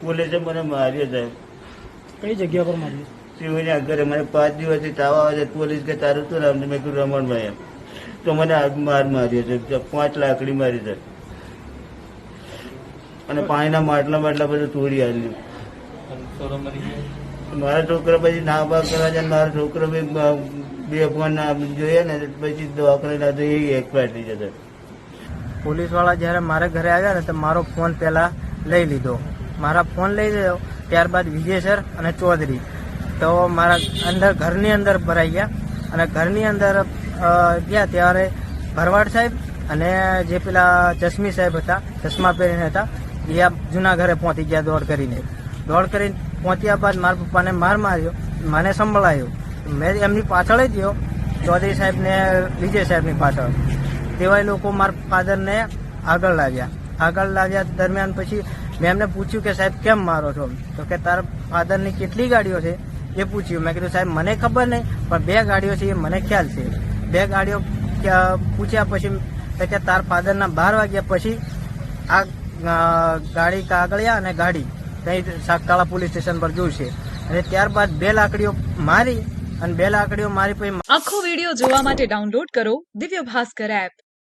પોલીસે મને માર્યો સાહેબ કઈ જગ્યા પર માર્યો? શિવની આગળ મને પાંચ દિવસથી તાવ આવે છે પોલીસ કે તારું તું રામ છે? મેં કીધું રમણભાઈ એમ. તો મને આગ માર માર્યો છે પાંચ લાકડી મારી છે. અને પાણીના માટલા માટલા બધું તોડી આવ્યું મારા છોકરા પછી ના ભાગ કરવા છે મારો છોકરો બી બ- ફોન જોઈએ ને પછી દવાખાને ના તો એ એક્સપાયર થઈ જશે. પોલીસવાળા જ્યારે મારા ઘરે આવ્યા ને તો મારો ફોન પહેલા લઈ લીધો. મારા ફોન લઈ ગયો, ત્યારબાદ વિજય સર અને ચૌધરી. તો મારા અંદર ઘરની અંદર ભરાઈ ગયા. અને ઘરની અંદર ગયા ત્યારે ભરવાડ સાહેબ અને જે પેલા ચશ્મી સાહેબ હતા, ચશ્મા પહેરીને હતા, એ આ જૂના ઘરે પહોંચી ગયા દોડ કરીને. દોડ કરીને પહોંચ્યા બાદ મારા પપ્પાને માર માર્યો, મને સંભળાયો. મેં એમની પાછળ જ ગયો, ચૌધરી સાહેબ ને વિજય સાહેબની પાછળ. તેવાય લોકો મારા ફાધરને આગળ લાવ્યા આગળ લાવ્યા દરમિયાન પછી મેં એમને પૂછ્યું કે સાહેબ, કેમ મારો છો? તો કે તારા ફાધરની કેટલી ગાડીઓ છે? એ પૂછ્યું. મેં કીધું, સાહેબ, મને ખબર નહીં, પણ બે ગાડીઓ છે એ મને ખ્યાલ છે. બે ગાડીઓ પૂછ્યા પછી કે તાર ફાધરના બાર વાગ્યા પછી આ ગાડી કાગળિયા અને ગાડી ત્યાં સાગતાળા પોલીસ સ્ટેશન પર જોઈશે અને ત્યારબાદ બે લાકડીઓ મારી અને બે લાકડીઓ મારી પછી આખો વીડિયો જોવા માટે ડાઉનલોડ કરો દિવ્ય ભાસ્કર એપ.